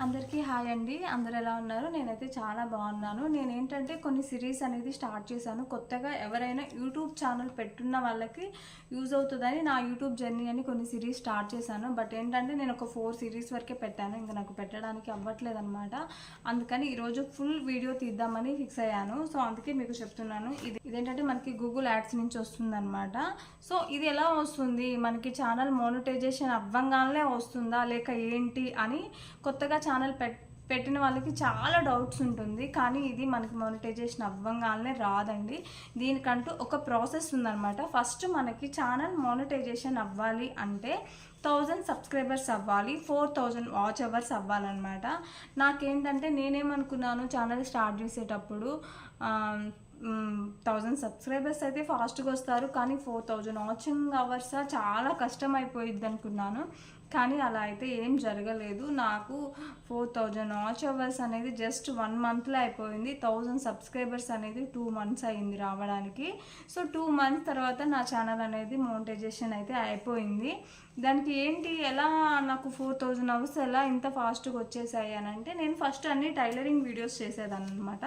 అందరికీ హాయ్ అండి. అందరు ఎలా ఉన్నారు? నేనైతే చాలా బాగున్నాను. నేను ఏంటంటే కొన్ని సిరీస్ అనేది స్టార్ట్ చేశాను. కొత్తగా ఎవరైనా యూట్యూబ్ ఛానల్ పెట్టున్న వాళ్ళకి యూజ్ అవుతుందని నా యూట్యూబ్ జర్నీ అని కొన్ని సిరీస్ స్టార్ట్ చేశాను. బట్ ఏంటంటే నేను ఒక ఫోర్ సిరీస్ వరకే పెట్టాను. ఇంకా నాకు పెట్టడానికి అవ్వట్లేదు అనమాట అందుకని ఈరోజు ఫుల్ వీడియో తీద్దామని ఫిక్స్ అయ్యాను. సో అందుకే మీకు చెప్తున్నాను. ఇది ఇదేంటంటే మనకి గూగుల్ యాడ్స్ నుంచి వస్తుందన్నమాట. సో ఇది ఎలా వస్తుంది? మనకి ఛానల్ మోనిటైజేషన్ అవ్వంగానే వస్తుందా? లేక ఏంటి? అని కొత్తగా ఛానల్ పెట్ పెట్టిన వాళ్ళకి చాలా డౌట్స్ ఉంటుంది. కానీ ఇది మనకి మానిటైజేషన్ అవ్వంగానే రాదండి. దీనికంటూ ఒక ప్రాసెస్ ఉందన్నమాట. ఫస్ట్ మనకి ఛానల్ మానిటైజేషన్ అవ్వాలి అంటే థౌజండ్ సబ్స్క్రైబర్స్ అవ్వాలి ఫోర్ థౌజండ్ వాచ్ అవర్స్ అవ్వాలన్నమాట. నాకేంటంటే నేనేమనుకున్నాను ఛానల్ స్టార్ట్ చేసేటప్పుడు థౌజండ్ సబ్స్క్రైబర్స్ అయితే ఫాస్ట్గా వస్తారు. కానీ ఫోర్ థౌజండ్ వాచింగ్ అవర్స్ చాలా కష్టం అయిపోయిద్ది అనుకున్నాను కానీ అలా అయితే ఏం జరగలేదు. నాకు ఫోర్ థౌజండ్ వాచ్ అవర్స్ అనేది జస్ట్ వన్ మంత్లో అయిపోయింది. థౌజండ్ సబ్స్క్రైబర్స్ అనేది టూ మంత్స్ అయింది రావడానికి. సో టూ మంత్స్ తర్వాత నా ఛానల్ అనేది మోనిటైజేషన్ అయితే అయిపోయింది. దానికి ఏంటి ఎలా నాకు ఫోర్ థౌజండ్ అవర్స్ ఎలా ఇంత ఫాస్ట్గా వచ్చేసాయి అని అంటే నేను ఫస్ట్ అన్ని టైలరింగ్ వీడియోస్ చేసేదాన్ని అనమాట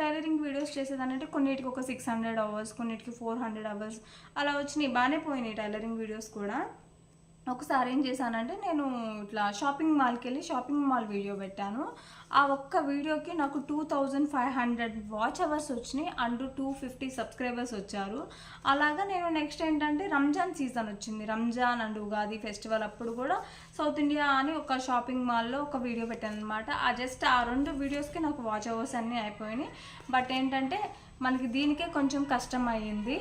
టైలరింగ్ వీడియోస్ చేసేదానంటే కొన్నిటికి ఒక సిక్స్ హండ్రెడ్ అవర్స్ కొన్నిటికి ఫోర్ హండ్రెడ్ అవర్స్ అలా వచ్చినాయి. బాగానే పోయినాయి టైలరింగ్ వీడియోస్ కూడా. ఒకసారి ఏం చేశానంటే నేను ఇట్లా షాపింగ్ మాల్కి వెళ్ళి షాపింగ్ మాల్ వీడియో పెట్టాను. ఆ ఒక్క వీడియోకి నాకు two thousand five hundred watch hours వచ్చినాయి. అండ్ టూ ఫిఫ్టీ సబ్స్క్రైబర్స్ వచ్చారు. అలాగా నేను నెక్స్ట్ ఏంటంటే రంజాన్ సీజన్ వచ్చింది. రంజాన్ అండ్ ఉగాది ఫెస్టివల్ అప్పుడు కూడా సౌత్ ఇండియా అని ఒక షాపింగ్ మాల్లో ఒక వీడియో పెట్టాను అనమాట ఆ జస్ట్ ఆ రెండు వీడియోస్కి నాకు వాచ్ అవర్స్ అన్నీ అయిపోయినాయి. బట్ ఏంటంటే మనకి దీనికే కొంచెం కష్టం అయ్యింది.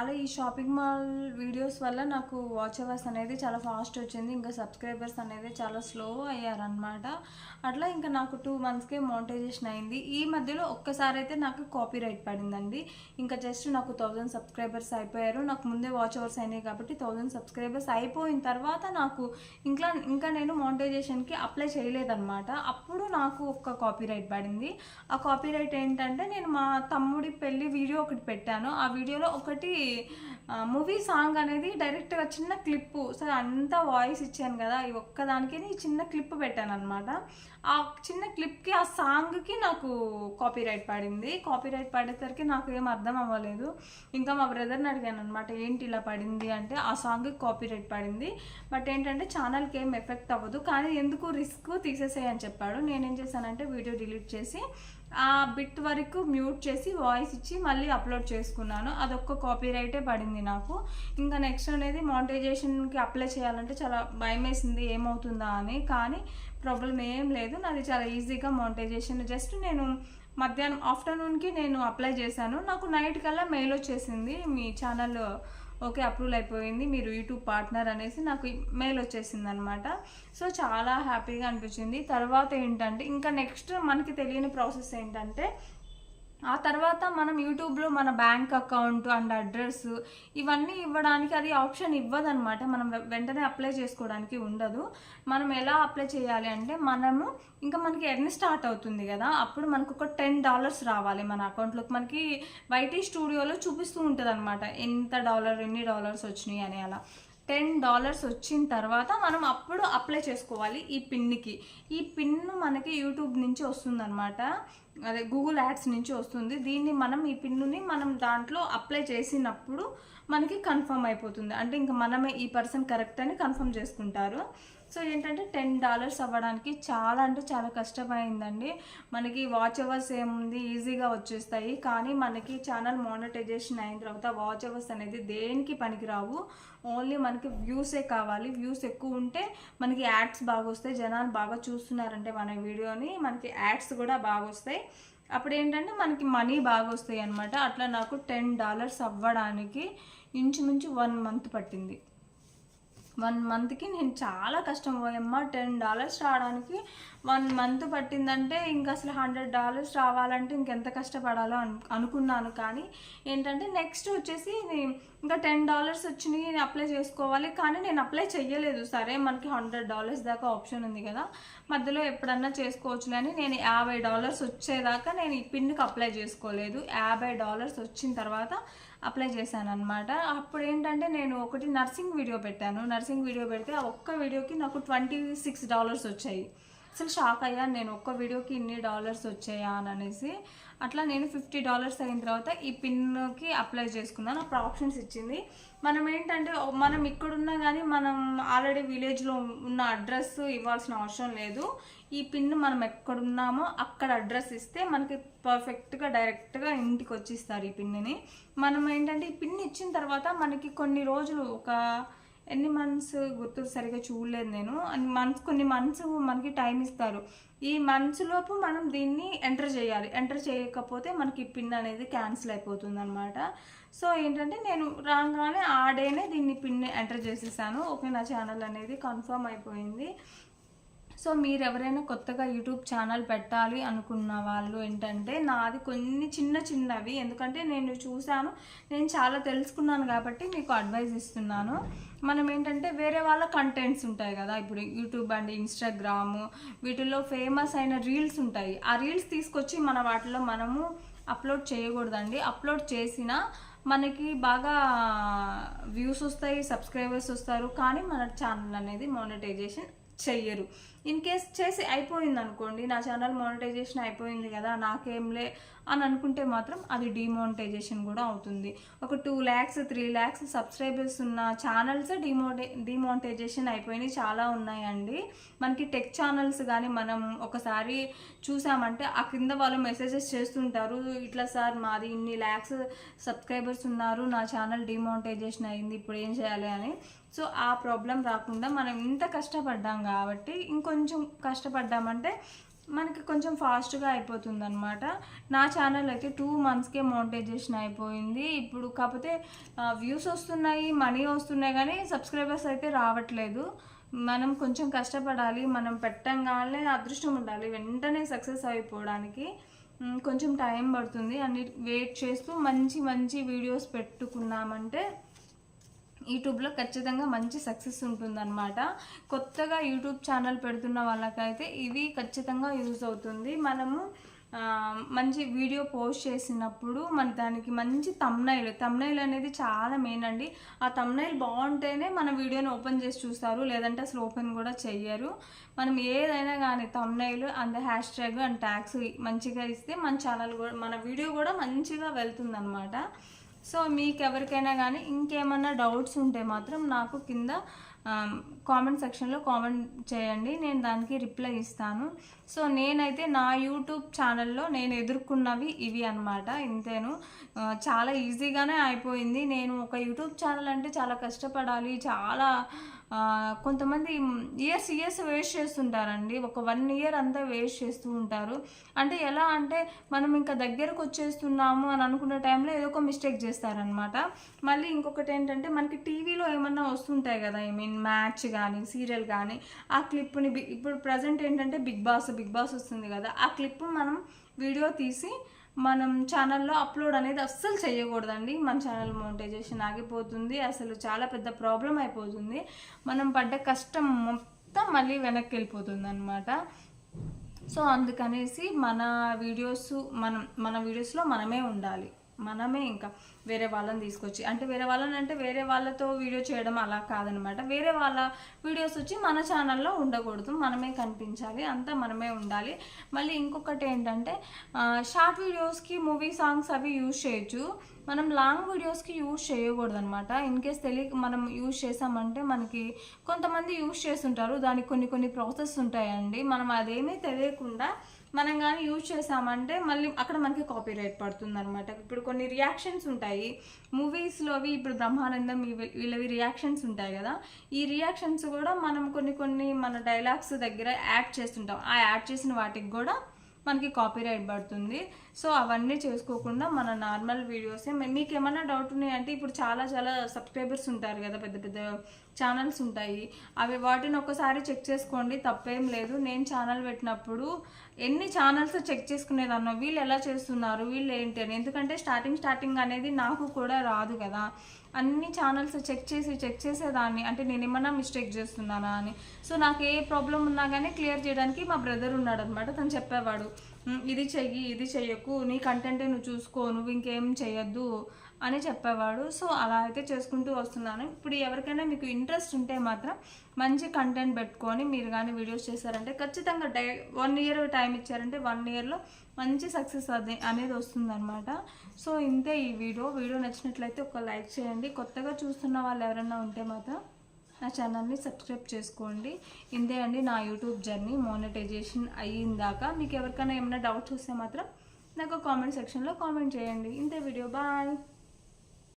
అలా ఈ షాపింగ్ మాల్ వీడియోస్ వల్ల నాకు వాచ్ అవర్స్ అనేది చాలా ఫాస్ట్ వచ్చింది. ఇంకా సబ్స్క్రైబర్స్ అనేది చాలా స్లో అయ్యారనమాట అట్లా ఇంకా నాకు టూ మంత్స్కే మోనిటైజేషన్ అయింది. ఈ మధ్యలో ఒక్కసారి అయితే నాకు కాపీ రైట్ పడిందండి. ఇంకా జస్ట్ నాకు థౌజండ్ సబ్స్క్రైబర్స్ అయిపోయారు. నాకు ముందే వాచ్ అవర్స్ అయినాయి కాబట్టి థౌజండ్ సబ్స్క్రైబర్స్ అయిపోయిన తర్వాత నాకు ఇంకా ఇంకా నేను మోనిటైజేషన్కి అప్లై చేయలేదన్నమాట. అప్పుడు నాకు ఒక కాపీ రైట్ పడింది. ఆ కాపీ రైట్ ఏంటంటే నేను మా తమ్ముడి పెళ్ళి వీడియో ఒకటి పెట్టాను. ఆ వీడియోలో ఒకటి మూవీ సాంగ్ అనేది డైరెక్ట్గా చిన్న క్లిప్పు సరే అంతా వాయిస్ ఇచ్చాను కదా ఈ ఒక్కదానికి నేను చిన్న క్లిప్ పెట్టాను అనమాట ఆ చిన్న క్లిప్కి ఆ సాంగ్కి నాకు కాపీ రైట్ పడింది. కాపీ రైట్ పడేసరికి నాకు ఏం అర్థం అవ్వలేదు. ఇంకా మా బ్రదర్ని అడిగాను అనమాట ఏంటి ఇలా పడింది? అంటే ఆ సాంగ్కి కాపీ రైట్ పడింది. బట్ ఏంటంటే ఛానల్కి ఏం ఎఫెక్ట్ అవ్వదు. కానీ ఎందుకు రిస్క్ తీసేసేయని చెప్పాడు. నేనేం చేశానంటే వీడియో డిలీట్ చేసి ఆ బిట్ వరకు మ్యూట్ చేసి వాయిస్ ఇచ్చి మళ్ళీ అప్లోడ్ చేసుకున్నాను. అదొక్క కాపీ రైటే పడింది నాకు. ఇంకా నెక్స్ట్ అనేది మానిటైజేషన్కి అప్లై చేయాలంటే చాలా భయం వేసింది ఏమవుతుందా అని. కానీ ప్రాబ్లం ఏం లేదు. నాది చాలా ఈజీగా మానిటైజేషన్. జస్ట్ నేను మధ్యాహ్నం ఆఫ్టర్నూన్కి నేను అప్లై చేశాను. నాకు నైట్ కల్లా మెయిల్ వచ్చేసింది మీ ఛానల్ ఓకే అప్రూవల్ అయిపోయింది మీరు యూట్యూబ్ పార్ట్నర్ అనేసి నాకు మెయిల్ వచ్చేసింది అనమాట సో చాలా హ్యాపీగా అనిపించింది. తర్వాత ఏంటంటే ఇంకా నెక్స్ట్ మనకి తెలియని ప్రాసెస్ ఏంటంటే ఆ తర్వాత మనం యూట్యూబ్లో మన బ్యాంక్ అకౌంట్ అండ్ అడ్రస్ ఇవన్నీ ఇవ్వడానికి అది ఆప్షన్ ఇవ్వదనమాట మనం వెంటనే అప్లై చేసుకోవడానికి ఉండదు. మనం ఎలా అప్లై చేయాలి అంటే మనము ఇంకా మనకి ఎర్న్ స్టార్ట్ అవుతుంది కదా అప్పుడు మనకు ఒక టెన్ డాలర్స్ రావాలి మన అకౌంట్లోకి. మనకి వైటీ స్టూడియోలో చూపిస్తూ ఉంటుంది అనమాట ఎంత డాలర్ ఎన్ని డాలర్స్ వచ్చినాయి అని అలా. టెన్ డాలర్స్ వచ్చిన తర్వాత మనం అప్పుడు అప్లై చేసుకోవాలి ఈ పిన్కి ఈ పిన్ మనకి యూట్యూబ్ నుంచి వస్తుందన్నమాట. అదే గూగుల్ యాడ్స్ నుంచి వస్తుంది. దీన్ని మనం ఈ పిన్నుని మనం దాంట్లో అప్లై చేసినప్పుడు మనకి కన్ఫర్మ్ అయిపోతుంది. అంటే ఇంకా మనమే ఈ పర్సన్ కరెక్ట్ అని కన్ఫర్మ్ చేసుకుంటారు. సో ఏంటంటే టెన్ డాలర్స్ అవ్వడానికి చాలా అంటే చాలా కష్టమైందండి. మనకి వాచ్ అవర్స్ ఏముంది? ఈజీగా వచ్చేస్తాయి. కానీ మనకి ఛానల్ మానిటైజేషన్ అయిన తర్వాత వాచ్ అవర్స్ అనేది దేనికి పనికిరావు? ఓన్లీ మనకి వ్యూసే కావాలి. వ్యూస్ ఎక్కువ ఉంటే మనకి యాడ్స్ బాగా వస్తాయి జనాలు బాగా చూస్తున్నారంటే మన వీడియోని మనకి యాడ్స్ కూడా బాగా వస్తాయి అప్పుడు ఏంటంటే మనకి మనీ బాగా వస్తాయి అనమాట అట్లా నాకు టెన్ డాలర్స్ అవ్వడానికి ఇంచుమించు వన్ మంత్ పట్టింది. వన్ మంత్కి నేను చాలా కష్టం. పోయమ్మ టెన్ డాలర్స్ రావడానికి వన్ మంత్ పట్టిందంటే ఇంకా అసలు హండ్రెడ్ డాలర్స్ రావాలంటే ఇంకెంత కష్టపడాలో అను అనుకున్నాను. కానీ ఏంటంటే నెక్స్ట్ వచ్చేసి ఇంకా టెన్ డాలర్స్ వచ్చినాయి నేను అప్లై చేసుకోవాలి. కానీ నేను అప్లై చెయ్యలేదు. సరే మనకి హండ్రెడ్ డాలర్స్ దాకా ఆప్షన్ ఉంది కదా. మధ్యలో ఎప్పుడన్నా చేసుకోవచ్చు అని నేను యాభై డాలర్స్ వచ్చేదాకా నేను ఈ పిన్కి అప్లై చేసుకోలేదు. యాభై డాలర్స్ వచ్చిన తర్వాత అప్లై చేశాను అనమాట అప్పుడు ఏంటంటే నేను ఒకటి నర్సింగ్ వీడియో పెట్టాను. నర్సింగ్ వీడియో పెడితే ఆ ఒక్క వీడియోకి నాకు ట్వంటీ సిక్స్ డాలర్స్ వచ్చాయి. అసలు షాక్ అయ్యాను నేను ఒక్క వీడియోకి ఇన్ని డాలర్స్ వచ్చాయా అని అనేసి అట్లా నేను ఫిఫ్టీ డాలర్స్ అయిన తర్వాత ఈ పిన్కి అప్లై చేసుకున్నాను. అప్పుడు ఆప్షన్స్ ఇచ్చింది. మనం ఏంటంటే మనం ఇక్కడున్నా కానీ మనం ఆల్రెడీ విలేజ్లో ఉన్న అడ్రస్ ఇవ్వాల్సిన అవసరం లేదు. ఈ పిన్ మనం ఎక్కడున్నామో అక్కడ అడ్రస్ ఇస్తే మనకి పర్ఫెక్ట్గా డైరెక్ట్గా ఇంటికి వచ్చిస్తారు ఈ పిన్ని మనం ఏంటంటే ఈ పిన్ ఇచ్చిన తర్వాత మనకి కొన్ని రోజులు ఒక ఎన్ని మంత్స్ గుర్తు సరిగా చూడలేదు నేను. మంత్స్ కొన్ని మంత్స్ మనకి టైం ఇస్తారు. ఈ మంత్స్ లోపు మనం దీన్ని ఎంటర్ చేయాలి. ఎంటర్ చేయకపోతే మనకి పిన్ అనేది క్యాన్సిల్ అయిపోతుంది అనమాట సో ఏంటంటే నేను రాగానే ఆ డేనే దీన్ని పిన్ ఎంటర్ చేసేసాను. ఓకే నా ఛానల్ అనేది కన్ఫర్మ్ అయిపోయింది. సో మీరు ఎవరైనా కొత్తగా యూట్యూబ్ ఛానల్ పెట్టాలి అనుకున్న వాళ్ళు ఏంటంటే నాది కొన్ని చిన్న చిన్నవి. ఎందుకంటే నేను చూశాను నేను చాలా తెలుసుకున్నాను కాబట్టి మీకు అడ్వైజ్ ఇస్తున్నాను. మనం ఏంటంటే వేరే వాళ్ళ కంటెంట్స్ ఉంటాయి కదా. ఇప్పుడు యూట్యూబ్ అండ్ ఇన్స్టాగ్రామ్ వీటిల్లో ఫేమస్ అయిన రీల్స్ ఉంటాయి. ఆ రీల్స్ తీసుకొచ్చి మన వాటిలో మనము అప్లోడ్ చేయకూడదండి. అప్లోడ్ చేసినా మనకి బాగా వ్యూస్ వస్తాయి సబ్స్క్రైబర్స్ వస్తారు. కానీ మన ఛానల్ అనేది మానిటైజేషన్ చెయ్యరు. ఇన్ కేస్ చేసి అయిపోయింది అనుకోండి నా ఛానల్ మానిటైజేషన్ అయిపోయింది కదా నాకేంలే అని అనుకుంటే మాత్రం అది డిమానిటైజేషన్ కూడా అవుతుంది. ఒక two lakhs three lakhs subscribers ఉన్న ఛానల్స్ డిమోటే డిమానిటైజేషన్ అయిపోయినాయి చాలా ఉన్నాయండి. మనకి టెక్ ఛానల్స్ కానీ మనం ఒకసారి చూసామంటే ఆ కింద వాళ్ళు మెసేజెస్ చేస్తుంటారు ఇట్లా సార్ మాది ఇన్ని ల్యాక్స్ సబ్స్క్రైబర్స్ ఉన్నారు నా ఛానల్ డిమానిటైజేషన్ అయింది ఇప్పుడు ఏం చేయాలి? అని. సో ఆ ప్రాబ్లం రాకుండా మనం ఇంత కష్టపడ్డాం కాబట్టి ఇంకొంచెం కొంచెం కష్టపడ్డామంటే మనకి కొంచెం ఫాస్ట్గా అయిపోతుంది అనమాట నా ఛానల్ అయితే టూ మంత్స్కే మోనిటైజేషన్ అయిపోయింది. ఇప్పుడు కాకపోతే వ్యూస్ వస్తున్నాయి మనీ వస్తున్నాయి కానీ సబ్స్క్రైబర్స్ అయితే రావట్లేదు. మనం కొంచెం కష్టపడాలి మనం పెట్టంగానే అదృష్టం ఉండాలి. వెంటనే సక్సెస్ అయిపోవడానికి కొంచెం టైం పడుతుంది. అన్ని వెయిట్ చేస్తూ మంచి మంచి వీడియోస్ పెట్టుకున్నామంటే యూట్యూబ్లో ఖచ్చితంగా మంచి సక్సెస్ ఉంటుందన్నమాట. కొత్తగా యూట్యూబ్ ఛానల్ పెడుతున్న వాళ్ళకైతే ఇది ఖచ్చితంగా యూజ్ అవుతుంది. మనము మంచి వీడియో పోస్ట్ చేసినప్పుడు మన దానికి మంచి తమ్నైల్ తమ్నైల్ అనేది చాలా మెయిన్ అండి. ఆ తమ్నైల్ బాగుంటేనే మన వీడియోని ఓపెన్ చేసి చూస్తారు లేదంటే అసలు ఓపెన్ కూడా చెయ్యరు. మనం ఏదైనా కానీ thumbnail and hashtag and tags మంచిగా ఇస్తే మన ఛానల్ కూడా మన వీడియో కూడా మంచిగా వెళ్తుంది సో మీకు ఎవరికైనా కానీ ఇంకేమన్నా డౌట్స్ ఉంటే మాత్రం నాకు కింద కామెంట్ సెక్షన్లో కామెంట్ చేయండి. నేను దానికి రిప్లై ఇస్తాను. సో నేనైతే నా యూట్యూబ్ ఛానల్లో నేను ఎదుర్కొన్నవి ఇవి అనమాట ఇంతేను. చాలా ఈజీగానే అయిపోయింది. నేను ఒక యూట్యూబ్ ఛానల్ అంటే చాలా కష్టపడాలి. చాలా కొంతమంది ఇయర్స్ ఇయర్స్ వేస్ట్ చేస్తుంటారండి. ఒక వన్ ఇయర్ అంతా వేస్ట్ చేస్తూ ఉంటారు. అంటే ఎలా అంటే మనం ఇంకా దగ్గరకు వచ్చేస్తున్నాము అని అనుకున్న టైంలో ఏదో ఒక మిస్టేక్ చేస్తారనమాట మళ్ళీ ఇంకొకటి ఏంటంటే మనకి టీవీలో ఏమన్నా వస్తుంటాయి కదా ఐ మీన్ మ్యాచ్ కానీ సీరియల్ కానీ ఆ క్లిప్ని ఇప్పుడు ప్రజెంట్ ఏంటంటే బిగ్ బాస్ బిగ్ బాస్ వస్తుంది కదా ఆ క్లిప్ మనం వీడియో తీసి మనం ఛానల్లో అప్లోడ్ అనేది అస్సలు చేయకూడదండి. మన ఛానల్ మోనిటైజేషన్ ఆగిపోతుంది. అసలు చాలా పెద్ద ప్రాబ్లం అయిపోతుంది. మనం పడ్డ కష్టం మొత్తం మళ్ళీ వెనక్కి వెళ్ళిపోతుంది అనమాట సో అందుకనేసి మన వీడియోస్ మనం మన వీడియోస్లో మనమే ఉండాలి. మనమే ఇంకా వేరే వాళ్ళని తీసుకొచ్చి అంటే వేరే వాళ్ళని అంటే వేరే వాళ్ళతో వీడియో చేయడం అలా కాదనమాట. వేరే వాళ్ళ వీడియోస్ వచ్చి మన ఛానల్లో ఉండకూడదు. మనమే కనిపించాలి. అంతా మనమే ఉండాలి. మళ్ళీ ఇంకొకటి ఏంటంటే షార్ట్ వీడియోస్కి మూవీ సాంగ్స్ అవి యూజ్ చేయొచ్చు. మనం లాంగ్ వీడియోస్కి యూజ్ చేయకూడదు అనమాట ఇన్ కేస్ తెలియక మనం యూజ్ చేసామంటే మనకి కొంతమంది యూజ్ చేస్తుంటారు. దానికి కొన్ని కొన్ని ప్రాసెస్ ఉంటాయండి. మనం అదేమీ తెలియకుండా మనం కానీ యూజ్ చేసామంటే మళ్ళీ అక్కడ మనకి కాపీ రైట్ పడుతుంది అనమాట ఇప్పుడు కొన్ని రియాక్షన్స్ ఉంటాయి. మూవీస్లోవి ఇప్పుడు బ్రహ్మానందం ఇవి- వీళ్ళవి రియాక్షన్స్ ఉంటాయి కదా. ఈ రియాక్షన్స్ కూడా మనం కొన్ని కొన్ని మన డైలాగ్స్ దగ్గర యాడ్ చేస్తుంటాం. ఆ యాడ్ చేసిన వాటికి కూడా మనకి కాపీ రైట్ పడుతుంది. సో అవన్నీ చేసుకోకుండా మన నార్మల్ వీడియోసే మీకు ఏమైనా డౌట్ ఉన్నాయంటే ఇప్పుడు చాలా చాలా సబ్స్క్రైబర్స్ ఉంటారు కదా పెద్ద పెద్ద ఛానల్స్ ఉంటాయి. అవి వాటిని ఒకసారి చెక్ చేసుకోండి తప్పేం లేదు. నేను ఛానల్ పెట్టినప్పుడు ఎన్ని ఛానల్స్ చెక్ చేసుకునేదాన్నో వీళ్ళు ఎలా చేస్తున్నారు వీళ్ళు ఏంటి అని. ఎందుకంటే స్టార్టింగ్ స్టార్టింగ్ అనేది నాకు కూడా రాదు కదా. అన్ని ఛానల్స్ చెక్ చేసి చెక్ చేసేదాన్ని. అంటే నేను ఏమన్నా మిస్టేక్ చేస్తున్నానా అని. సో నాకు ఏ ప్రాబ్లం ఉన్నా కానీ క్లియర్ చేయడానికి మా బ్రదర్ ఉన్నాడు అనమాట తను చెప్పేవాడు ఇది చెయ్యి ఇది చెయ్యకు. నీ కంటెంటే నువ్వు చూసుకో. నువ్వు ఇంకేం చేయొద్దు అని చెప్పేవాడు. సో అలా అయితే చేసుకుంటూ వస్తున్నాను. ఇప్పుడు ఎవరికైనా మీకు ఇంట్రెస్ట్ ఉంటే మాత్రం మంచి కంటెంట్ పెట్టుకొని మీరు కానీ వీడియోస్ చేశారంటే ఖచ్చితంగా డై వన్ ఇయర్ టైం ఇచ్చారంటే వన్ ఇయర్లో మంచి సక్సెస్ అదే అనేది వస్తుందన్నమాట. సో ఇంతే ఈ వీడియో. వీడియో నచ్చినట్లయితే ఒక లైక్ చేయండి. కొత్తగా చూస్తున్న వాళ్ళు ఎవరైనా ఉంటే మాత్రం నా ఛానల్ని సబ్స్క్రైబ్ చేసుకోండి. ఇంతే అండి నా యూట్యూబ్ జర్నీ మోనటైజేషన్ అయ్యిందాక. మీకు ఎవరికైనా ఏమైనా డౌట్స్ వస్తే మాత్రం నాకు కామెంట్ సెక్షన్లో కామెంట్ చేయండి. ఇంతే వీడియో బాయ్